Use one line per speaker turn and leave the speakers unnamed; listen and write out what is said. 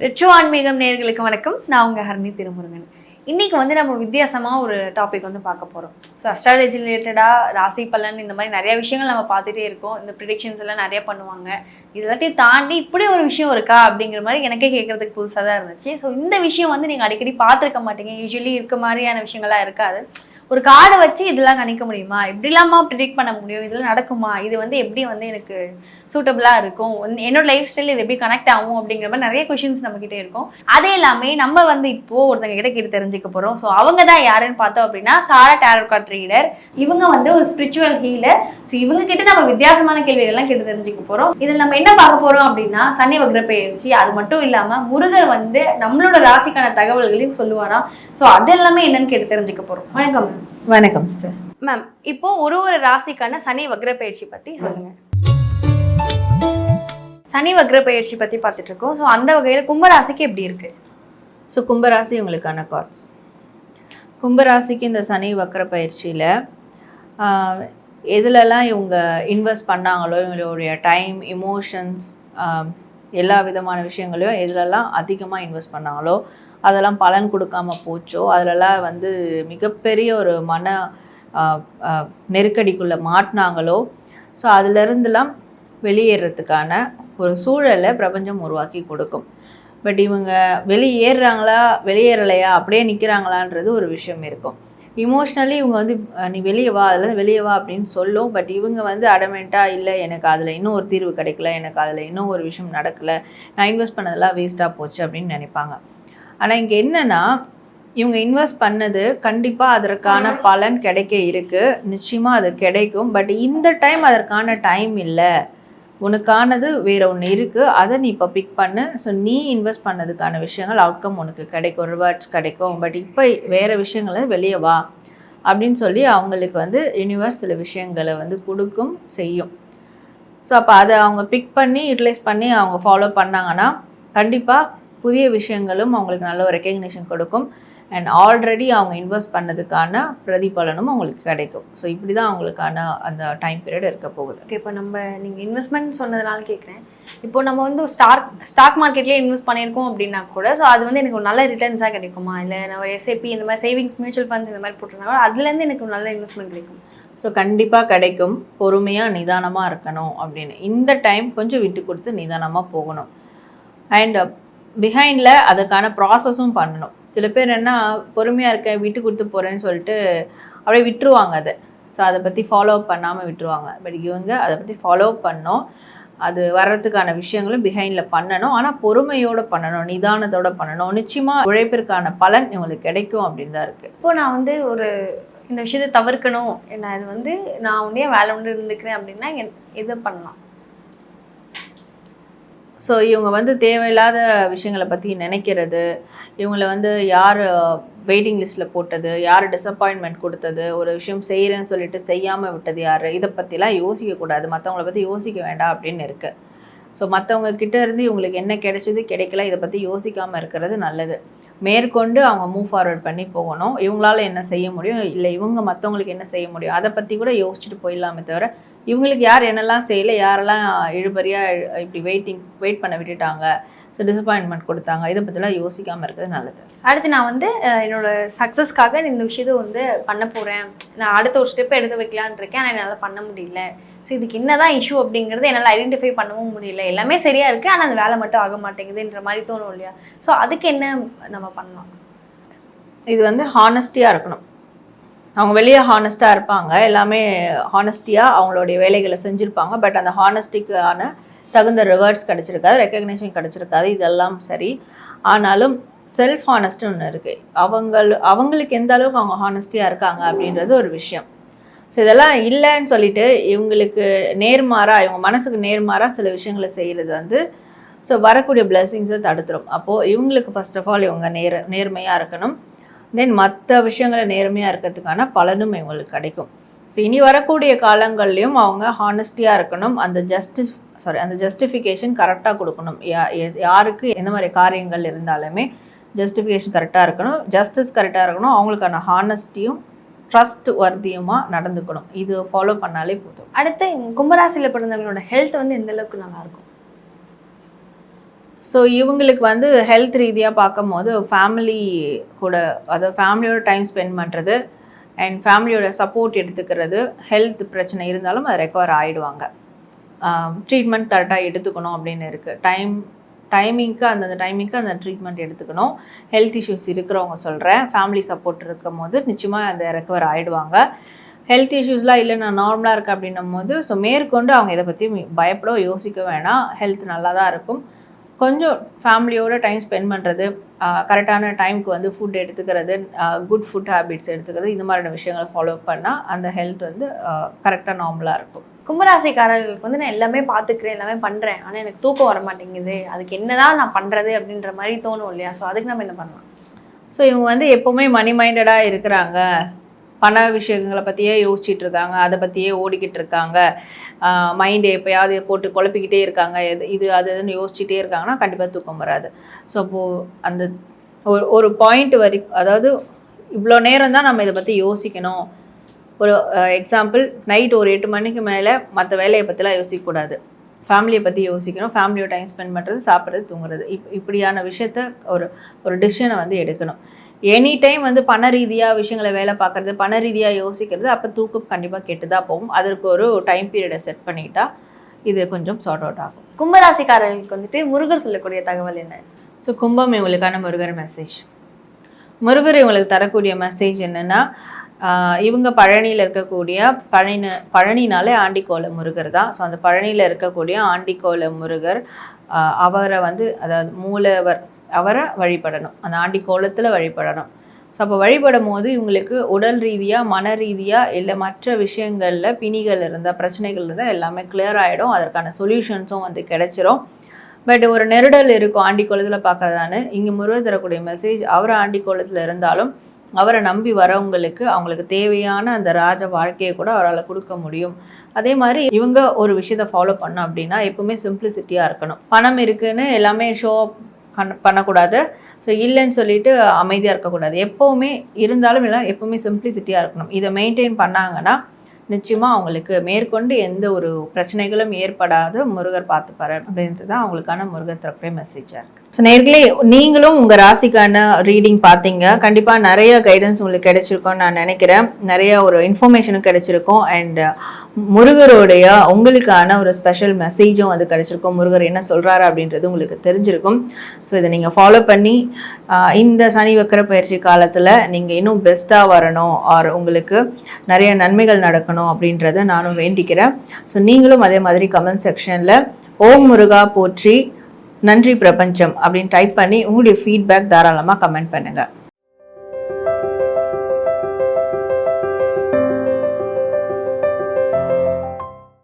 Retro ஆன்மீகம் நேர்களுக்கு வணக்கம். நான் உங்கள் ஹரணி திருமுருகன். இன்றைக்கி வந்து நம்ம வித்தியாசமாக ஒரு டாபிக் வந்து பார்க்க போகிறோம் ஸோ அஸ்ட்ராலஜி ரிலேட்டடாக ராசி பலன் இந்த மாதிரி நிறைய விஷயங்கள் நம்ம பார்த்துட்டே இருக்கோம். இந்த ப்ரிடிக்ஷன்ஸ் எல்லாம் நிறைய பண்ணுவாங்க. இது எல்லாத்தையும் தாண்டி இப்படி ஒரு விஷயம் இருக்கா அப்படிங்கிற மாதிரி எனக்கே கேட்குறதுக்கு புதுசாக தான் இருந்துச்சு. ஸோ இந்த விஷயம் வந்து நீங்கள் அடிக்கடி பார்த்துருக்க மாட்டீங்க. யூஸ்வலி இருக்க மாதிரியான விஷயங்கள்லாம் இருக்காது. ஒரு கார்டை வச்சு இதெல்லாம் கணிக்க முடியுமா? இப்படிலாமா ப்ரிடிக்ட் பண்ண முடியும்? இதெல்லாம் நடக்குமா? இது வந்து எப்படி வந்து எனக்கு சூட்டபிளாக இருக்கும்? என்னோட லைஃப் ஸ்டைல் இது எப்படி கனெக்ட் ஆகும் அப்படிங்கிற மாதிரி நிறைய கொஷின்ஸ் நம்மக்கிட்டே இருக்கும். அதே எல்லாமே நம்ம வந்து இப்போ ஒருத்தங்க கிட்ட கேட்டு தெரிஞ்சுக்க போகிறோம் ஸோ அவங்க தான் யாருன்னு பார்த்தோம் அப்படின்னா சாரா டேரோ கார்ட் ரீடர் இவங்க வந்து ஒரு ஸ்பிரிச்சுவல் ஹீலர் ஸோ இவங்க கிட்ட நம்ம வித்தியாசமான கேள்விகள்லாம் கேட்டு தெரிஞ்சுக்க போகிறோம் இதில் நம்ம என்ன பார்க்க போகிறோம் அப்படின்னா சனி வக்ர பயிற்சி அது மட்டும் இல்லாமல் முருகர் வந்து நம்மளோட ராசிக்கான தகவல்களையும் சொல்லுவாராம். ஸோ அது எல்லாமே என்னன்னு கேட்டு தெரிஞ்சுக்க போகிறோம் வணக்கம். மேம்
வணக்கம் சிஸ்டர்
மேம் இப்போ ஒரு ஒரு ராசிக்கான சனி வக்ர பயிற்சி பத்தி சொல்லுங்க. சனி வக்ர பயிற்சி பத்தி பார்த்துட்டு இருக்கோம். ஸோ அந்த வகையில கும்பராசிக்கு எப்படி இருக்கு?
ஸோ கும்பராசி உங்களுக்கான கார்ட்ஸ் கும்பராசிக்கு இந்த சனி வக்கர பயிற்சியில் எதுலலாம் இவங்க இன்வெஸ்ட் பண்ணாங்களோ இவங்களுடைய டைம் இமோஷன்ஸ் எல்லா விதமான விஷயங்களையும் எதுலலாம் அதிகமாக இன்வெஸ்ட் பண்ணாங்களோ அதெல்லாம் பலன் கொடுக்காம போச்சோ அதிலலாம் வந்து மிகப்பெரிய ஒரு மன நெருக்கடிக்குள்ளே மாட்டினாங்களோ ஸோ அதுலேருந்துலாம் வெளியேறதுக்கான ஒரு சூழலை பிரபஞ்சம் உருவாக்கி கொடுக்கும். பட் இவங்க வெளியேறுறாங்களா வெளியேறலையா அப்படியே நிற்கிறாங்களான்றது ஒரு விஷயம் இருக்கும். இமோஷ்னலி இவங்க வந்து நீ வெளியே வா அதில் வெளியே வா அப்படின்னு சொல்லும். பட் இவங்க வந்து அடமெண்ட்டாக இல்லை எனக்கு அதில் இன்னும் ஒரு தீர்வு கிடைக்கல எனக்கு அதில் இன்னும் ஒரு விஷயம் நடக்கலை நான் இன்வெஸ்ட் பண்ணதெல்லாம் வேஸ்ட்டாக போச்சு அப்படின்னு நினைப்பாங்க. ஆனால் இங்கே என்னென்னா இவங்க இன்வெஸ்ட் பண்ணது கண்டிப்பாக அதற்கான பலன் கிடைக்க இருக்குது நிச்சயமாக அது கிடைக்கும். பட் இந்த டைம் அதற்கான டைம் இல்லை. உனக்கானது வேறு ஒன்று இருக்குது அதை நீ இப்போ பிக் பண்ணு. ஸோ நீ இன்வெஸ்ட் பண்ணதுக்கான விஷயங்கள் அவுட்கம் உனக்கு கிடைக்கும். ரிவார்ட்ஸ் கிடைக்கும். பட் இப்போ வேறு விஷயங்களை வெளியே வா. அப்படின்னு சொல்லி அவங்களுக்கு வந்து யூனிவர்ஸ் சில விஷயங்களை வந்து கொடுக்கும் செய்யும். ஸோ அப்போ அதை அவங்க பிக் பண்ணி யூட்டிலைஸ் பண்ணி அவங்க ஃபாலோ பண்ணாங்கன்னா கண்டிப்பாக புதிய விஷயங்களும் அவங்களுக்கு நல்ல ஒரு ரெக்கக்னிஷன் கொடுக்கும். அண்ட் ஆல்ரெடி அவங்க இன்வெஸ்ட் பண்ணதுக்கான பிரதிபலனும் அவங்களுக்கு கிடைக்கும். ஸோ இப்படி தான் அவங்களுக்கான அந்த டைம் பீரியட் இருக்க போகுது.
ஓகே இப்போ நம்ம நீங்க இன்வெஸ்ட்மெண்ட் சொன்னதுனால கேட்குறேன் இப்போ நம்ம வந்து ஸ்டாக் ஸ்டாக் மார்க்கெட்லேயே இன்வெஸ்ட் பண்ணியிருக்கோம் அப்படின்னா கூட ஸோ அது வந்து எனக்கு ஒரு நல்ல ரிட்டர்ன்ஸாக கிடைக்குமா? இல்லை நான் ஒரு எஸ்ஐபி இந்த மாதிரி சேவிங்ஸ் மியூச்சுவல் ஃபண்ட்ஸ் இந்த மாதிரி போட்டிருந்தாங்க அதுலேருந்து எனக்கு ஒரு நல்ல இன்வெஸ்ட்மெண்ட் கிடைக்கும்.
ஸோ கண்டிப்பாக கிடைக்கும். பொறுமையாக நிதானமாக இருக்கணும் அப்படின்னு. இந்த டைம் கொஞ்சம் விட்டு கொடுத்து நிதானமாக போகணும். அண்ட் பிஹைண்டில் அதுக்கான ப்ராசஸும் பண்ணணும். சில பேர் என்ன பொறுமையாக இருக்கேன் விட்டு கொடுத்து போகிறேன்னு சொல்லிட்டு அப்படியே விட்டுருவாங்க அதை. ஸோ அதை பற்றி ஃபாலோ பண்ணாமல் விட்டுருவாங்க. பட் இவங்க அதை பற்றி ஃபாலோ பண்ணோம். அது வர்றதுக்கான விஷயங்களும் பிஹைண்டில் பண்ணணும். ஆனால் பொறுமையோடு பண்ணணும் நிதானத்தோட பண்ணணும். நிச்சயமாக உழைப்பிற்கான பலன் இவங்களுக்கு கிடைக்கும் அப்படின்னு தான் இருக்குது
இப்போ நான் வந்து ஒரு இந்த விஷயத்தை தவிர்க்கணும். என்ன இது வந்து நான் உடனே வேலை ஒன்று இருந்துக்கிறேன் அப்படின்னா என்- இதை பண்ணலாம்.
ஸோ இவங்க வந்து தேவையில்லாத விஷயங்களை பற்றி நினைக்கிறது இவங்களை வந்து யார் வெயிட்டிங் லிஸ்ட்டில் போட்டது யார் டிசப்பாயின்மெண்ட் கொடுத்தது ஒரு விஷயம் செய்கிறேன்னு சொல்லிட்டு செய்யாமல் விட்டது யார் இதை பற்றிலாம் யோசிக்கக்கூடாது மற்றவங்கள பற்றி யோசிக்க வேண்டாம் அப்படின்னு இருக்குது ஸோ மற்றவங்க கிட்ட இருந்து இவங்களுக்கு என்ன கிடைச்சது கிடைக்கல இதை பற்றி யோசிக்காமல் இருக்கிறது நல்லது. மேற்கொண்டு அவங்க மூவ் ஃபார்வர்ட் பண்ணி போகணும். இவங்களால என்ன செய்ய முடியும்? இல்லை இவங்க மற்றவங்களுக்கு என்ன செய்ய முடியும்? அதை பற்றி கூட யோசிச்சுட்டு போயிடலாமே தவிர இவங்களுக்கு யார் என்னெல்லாம் செய்யலை யாரெல்லாம் இழுபறியாக இப்படி வெயிட்டிங் வெயிட் பண்ண விட்டுட்டாங்க ஸோ டிசப்பாயின்மெண்ட் கொடுத்தாங்க இதை பற்றிலாம் யோசிக்காமல் இருக்கிறது நல்லது.
அடுத்து நான் வந்து என்னோட சக்ஸஸ்க்காக இந்த விஷயத்தை வந்து பண்ண போகிறேன் நான் அடுத்த ஒரு ஸ்டெப் எடுத்து வைக்கலான்னு இருக்கேன் ஆனால் என்னால் பண்ண முடியல. ஸோ இதுக்கு என்னதான் இஷ்யூ அப்படிங்கிறது என்னால் ஐடென்டிஃபை பண்ணவும் முடியல. எல்லாமே சரியா இருக்கு ஆனால் அந்த வேலை மட்டும் ஆக மாட்டேங்குதுன்ற மாதிரி தோணும் இல்லையா? ஸோ அதுக்கு என்ன நம்ம பண்ணலாம்?
இது வந்து ஹானஸ்டியாக இருக்கணும். அவங்க வெளியே ஹானஸ்ட்டாக இருப்பாங்க. எல்லாமே ஹானஸ்டியாக அவங்களுடைய வேலைகளை செஞ்சுருப்பாங்க. பட் அந்த ஹானஸ்டிக்கான தகுந்த ரிவார்ட்ஸ் கிடச்சிருக்காது ரெக்கக்னேஷன் கிடச்சிருக்காது. இதெல்லாம் சரி. ஆனாலும் செல்ஃப் ஹானஸ்ட்னு ஒன்று இருக்குது அவங்கள் அவங்களுக்கு எந்த அளவுக்கு அவங்க ஹானஸ்டியாக இருக்காங்க அப்படின்றது ஒரு விஷயம். ஸோ இதெல்லாம் இல்லைன்னு சொல்லிட்டு இவங்களுக்கு நேர்மாறாக இவங்க மனசுக்கு நேர்மாறாக சில விஷயங்களை செய்கிறது வந்து ஸோ வரக்கூடிய பிளெஸ்ஸிங்ஸை தடுத்துரும். அப்போது இவங்களுக்கு ஃபஸ்ட் ஆஃப் ஆல் இவங்க நேர் நேர்மையாக இருக்கணும். தென் மற்ற விஷயங்களை நேர்மையாக இருக்கிறதுக்கான பலனும் இவங்களுக்கு கிடைக்கும். ஸோ இனி வரக்கூடிய காலங்கள்லையும் அவங்க ஹானஸ்டியாக இருக்கணும். அந்த ஜஸ்டிஸ் சாரி அந்த ஜஸ்டிஃபிகேஷன் கரெக்டாக கொடுக்கணும். யா எ- யாருக்கு எந்த மாதிரி காரியங்கள் இருந்தாலுமே ஜஸ்டிஃபிகேஷன் கரெக்டாக இருக்கணும். ஜஸ்டிஸ் கரெக்டாக இருக்கணும். அவங்களுக்கான ஹானஸ்டியும் ட்ரஸ்ட் வர்த்தியமாக நடந்துக்கணும். இது ஃபாலோ பண்ணாலே போதும்.
அடுத்து கும்பராசியில் பிறந்தவங்களோட ஹெல்த் வந்து எந்த அளவுக்கு
ஸோ இவங்களுக்கு வந்து ஹெல்த் ரீதியாக பார்க்கும்போது ஃபேமிலி கூட அதாவது ஃபேமிலியோட டைம் ஸ்பெண்ட் பண்ணுறது அண்ட் ஃபேமிலியோட சப்போர்ட் எடுத்துக்கிறது ஹெல்த் பிரச்சனை இருந்தாலும் அது ரெக்கவர் ஆகிடுவாங்க ட்ரீட்மெண்ட் கரெக்டாக எடுத்துக்கணும் அப்படின்னு இருக்குது டைம் டைமிங்க்கு அந்தந்த டைமிங்க்கு அந்த ட்ரீட்மெண்ட் எடுத்துக்கணும். ஹெல்த் இஷ்யூஸ் இருக்கிறவங்க சொல்கிறேன் ஃபேமிலி சப்போர்ட் இருக்கும் போது நிச்சயமாக அந்த ரெக்கவர் ஆகிடுவாங்க ஹெல்த் இஷ்யூஸ்லாம் இல்லை நான் நார்மலாக இருக்கேன் அப்படின்னும் போது ஸோ மேற்கொண்டு அவங்க இதை பற்றி பயப்பட யோசிக்க வேணாம். ஹெல்த் நல்லா தான் இருக்கும். கொஞ்சம் ஃபேமிலியோட டைம் ஸ்பெண்ட் பண்ணுறது கரெக்டான டைமுக்கு வந்து ஃபுட் எடுத்துக்கிறது குட் ஃபுட் ஹேபிட்ஸ் எடுத்துக்கிறது இந்த மாதிரியான விஷயங்களை ஃபாலோ பண்ணால் அந்த ஹெல்த் வந்து கரெக்டாக நார்மலாக இருக்கும்.
கும்பராசிக்காரர்களுக்கு வந்து நான் எல்லாமே பார்த்துக்கிறேன் எல்லாமே பண்ணுறேன் ஆனால் எனக்கு தூக்கம் வர மாட்டேங்குது. அதுக்கு என்னதான் நான் பண்ணுறது அப்படின்ற மாதிரி தோணும் இல்லையா? ஸோ அதுக்கு நம்ம என்ன பண்ணலாம்?
ஸோ இவங்க வந்து எப்போவுமே மணி மைண்டடாக இருக்கிறாங்க. பண விஷயங்களை பற்றியே யோசிச்சுட்டு இருக்காங்க அதை பற்றியே ஓடிக்கிட்டு இருக்காங்க மைண்டு எப்போயாவது போட்டு குழப்பிக்கிட்டே இருக்காங்க. எது இது அது இதுன்னு யோசிச்சுட்டே இருக்காங்கன்னா கண்டிப்பாக தூக்கம் வராது. ஸோ அப்போது அந்த ஒரு ஒரு பாயிண்ட் வரை அதாவது இவ்வளோ நேரம் தான் நம்ம இதை பற்றி யோசிக்கணும். ஒரு எக்ஸாம்பிள் நைட் ஒரு எட்டு மணிக்கு மேலே மற்ற வேலையை பற்றிலாம் யோசிக்கக்கூடாது. ஃபேமிலியை பற்றி யோசிக்கணும். ஃபேமிலியோட டைம் ஸ்பெண்ட் பண்ணுறது சாப்பிட்றது தூங்குறது. இப் இப்படியான விஷயத்த ஒரு ஒரு டிசிஷனை வந்து எடுக்கணும். எனி டைம் வந்து பண ரீதியாக விஷயங்களை வேலை பார்க்குறது பண ரீதியாக யோசிக்கிறது அப்போ தூக்கம் கண்டிப்பாக கெட்டு தான் போகும். அதற்கு ஒரு டைம் பீரியடை செட் பண்ணிட்டா இது கொஞ்சம் சார்ட் அவுட் ஆகும்.
கும்பராசிக்காரர்களுக்கு வந்துட்டு முருகர் சொல்லக்கூடிய தகவல் என்ன?
ஸோ கும்பம் இவங்களுக்கான முருகர் மெசேஜ் முருகர் இவங்களுக்கு தரக்கூடிய மெசேஜ் என்னென்னா இவங்க பழனியில் இருக்கக்கூடிய பழனி பழனினாலே ஆண்டிக்கோல முருகர் தான். ஸோ அந்த பழனியில் இருக்கக்கூடிய ஆண்டிக்கோல முருகர் அவரை வந்து அதாவது மூலவர் அவரை வழிபடணும். அந்த ஆண்டி கோலத்தில் வழிபடணும். ஸோ அப்போ வழிபடும் போது இவங்களுக்கு உடல் ரீதியாக மன ரீதியாக இல்லை மற்ற விஷயங்களில் பிணிகள் இருந்தால் பிரச்சனைகள் இருந்தால் எல்லாமே கிளியர் ஆகிடும் அதற்கான சொல்யூஷன்ஸும் வந்து கிடைச்சிரும். பட் ஒரு நெருடல் இருக்கும் ஆண்டி கோலத்தில் பார்க்கறதானு இங்கே முருகர் தரக்கூடிய மெசேஜ் அவர் ஆண்டி கோலத்தில் இருந்தாலும் அவரை நம்பி வரவங்களுக்கு அவங்களுக்கு தேவையான அந்த ராஜ வாழ்க்கையை கூட அவரால் கொடுக்க முடியும். அதே மாதிரி இவங்க ஒரு விஷயத்தை ஃபாலோ பண்ணோம் அப்படின்னா எப்பவுமே சிம்பிளிசிட்டியாக இருக்கணும். பணம் இருக்குன்னு எல்லாமே ஷோ பண்ண பண்ணக்கூடாது. ஸோ இல்லைன்னு சொல்லிட்டு அமைதியாக இருக்கக்கூடாது. எப்போவுமே இருந்தாலும் இல்லை எப்போவுமே சிம்பிளிசிட்டியாக இருக்கணும். இதை மெயின்டைன் பண்ணாங்கன்னா நிச்சயமாக அவங்களுக்கு மேற்கொண்டு எந்த ஒரு பிரச்சனைகளும் ஏற்படாது. முருகர் பார்த்துப்பாரு அப்படின்றது தான் அவங்களுக்கான முருகர் தரப்புடைய மெசேஜாக இருக்குது ஸோ நேர்களே நீங்களும் உங்கள் ராசிக்கான ரீடிங் பார்த்தீங்க கண்டிப்பாக நிறைய கைடன்ஸ் உங்களுக்கு கிடைச்சிருக்கும்னு நான் நினைக்கிறேன். நிறைய ஒரு இன்ஃபர்மேஷனும் கிடைச்சிருக்கும். அண்ட் முருகருடைய உங்களுக்கான ஒரு ஸ்பெஷல் மெசேஜும் அது கிடைச்சிருக்கும். முருகர் என்ன சொல்கிறாரு அப்படின்றது உங்களுக்கு தெரிஞ்சிருக்கும். ஸோ இதை நீங்கள் ஃபாலோ பண்ணி இந்த சனி வக்கர பயிற்சி காலத்தில் நீங்கள் இன்னும் பெஸ்ட்டாக வரணும். ஆர் உங்களுக்கு நிறைய நன்மைகள் நடக்கணும் அப்படின்றத நானும் வேண்டிக்கிறேன். ஸோ நீங்களும் அதே மாதிரி கமெண்ட் செக்ஷனில் ஓம் முருகா போற்றி நன்றி பிரபஞ்சம் அப்படின்னு டைப் பண்ணி உங்களுடைய ஃபீட்பேக் தாராளமாக கமெண்ட் பண்ணுங்கள்